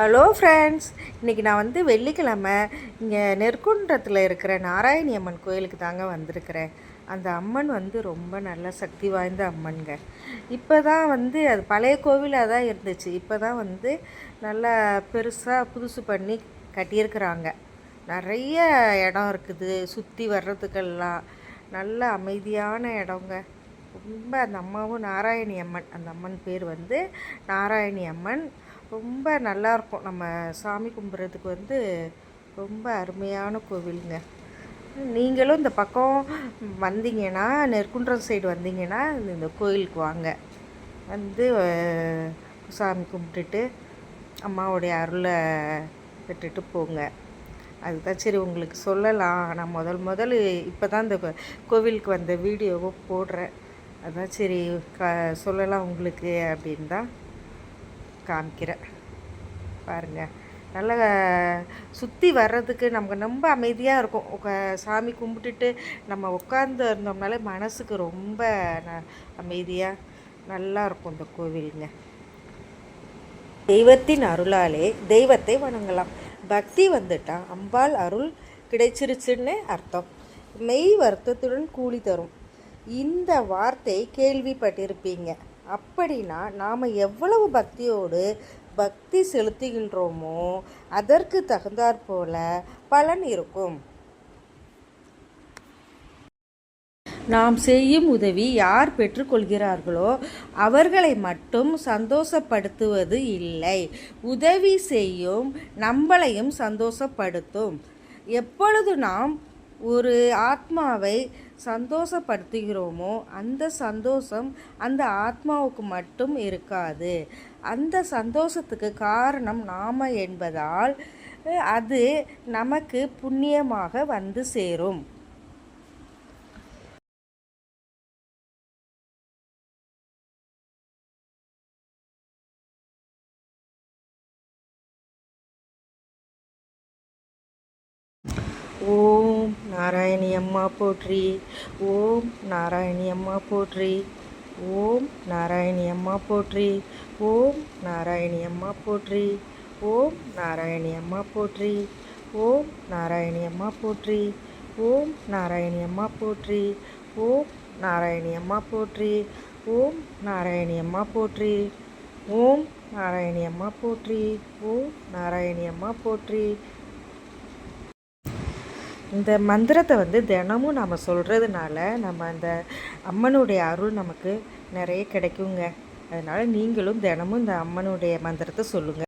Hello friends இன்றைக்கி நான் வந்து வெள்ளிக்கிழமை இங்கே நெற்குன்றத்தில் இருக்கிற நாராயணி அம்மன் கோயிலுக்கு தாங்க வந்திருக்கிறேன். அந்த அம்மன் வந்து ரொம்ப நல்ல சக்தி வாய்ந்த அம்மனுங்க. இப்போ தான் வந்து அது பழைய கோவிலாக தான் இருந்துச்சு. இப்போ தான் வந்து நல்லா பெருசாக புதுசு பண்ணி கட்டியிருக்கிறாங்க. நிறைய இடம் இருக்குது. சுற்றி வர்றதுக்கெல்லாம் நல்ல அமைதியான இடங்க. ரொம்ப அந்த அம்மாவும் நாராயணி அம்மன் அந்த அம்மன் பேர் வந்து நாராயணி அம்மன். ரொம்ப நல்லாயிருக்கும். நம்ம சாமி கும்பிட்றதுக்கு வந்து ரொம்ப அருமையான கோவிலுங்க. நீங்களும் இந்த பக்கம் வந்தீங்கன்னா நெற்குன்றம் சைடு வந்தீங்கன்னா இந்த கோயிலுக்கு வாங்க. வந்து சாமி கும்பிட்டுட்டு அம்மாவுடைய அருளை பெற்றுட்டு போங்க. அதுதான் சரி உங்களுக்கு சொல்லலாம். நான் முதல் முதல் இப்போ தான் இந்த கோ- கோவிலுக்கு வந்த வீடியோவை போடுறேன். அதான் சரி க சொல்லலாம் உங்களுக்கு அப்படின் தான் காமிக்கிறேன் பாருங்கள் நல்லா சுற்றி வர்றதுக்கு நமக்கு ரொம்ப அமைதியாக இருக்கும். உக்க சாமி கும்பிட்டுட்டு நம்ம உட்காந்து இருந்தோம்னாலே மனசுக்கு ரொம்ப ந அமைதியாக நல்லா இருக்கும் இந்த கோவிலுங்க. தெய்வத்தின் அருளாலே தெய்வத்தை வணங்கலாம். பக்தி வந்துட்டால் அம்பாள் அருள் கிடைச்சிருச்சுன்னு அர்த்தம். மெய் வருத்தத்துடன் கூலி தரும். இந்த வார்த்தை கேள்விப்பட்டிருப்பீங்க. அப்படின்னா நாம் எவ்வளவு பக்தியோடு பக்தி செலுத்துகின்றோமோ அதற்கு தகுந்தாற் போல பலன் இருக்கும். நாம் செய்யும் உதவி யார் பெற்றுக்கொள்கிறார்களோ அவர்களை மட்டும் சந்தோஷப்படுத்துவது இல்லை. உதவி செய்யும் நம்மளையும் சந்தோஷப்படுத்தும். எப்பொழுது நாம் ஒரு ஆத்மாவை சந்தோஷப்படுத்துகிறோமோ அந்த சந்தோஷம் அந்த ஆத்மாவுக்கு மட்டும் இருக்காது. அந்த சந்தோஷத்துக்கு காரணம் நாம என்பதால் அது நமக்கு புண்ணியமாக வந்து சேரும். ஓ நாராயணி அம்மா போற்றி ஓம் நாராயணி அம்மா போற்றி ஓம் நாராயணி அம்மா போற்றி ஓம் நாராயணி அம்மா போற்றி ஓம் நாராயணி அம்மா போற்றி ஓம் நாராயணி அம்மா போற்றி ஓம் நாராயணி அம்மா போற்றி ஓம் நாராயணி அம்மா போற்றி ஓம் நாராயணி அம்மா போற்றி ஓம் நாராயணி அம்மா போற்றி ஓம் நாராயணி அம்மா போற்றி இந்த மந்திரத்தை வந்து தினமும் நம்ம சொல்கிறதுனால நம்ம அந்த அம்மனுடைய அருள் நமக்கு நிறைய கிடைக்குங்க. அதனால் நீங்களும் தினமும் இந்த அம்மனுடைய மந்திரத்தை சொல்லுங்கள்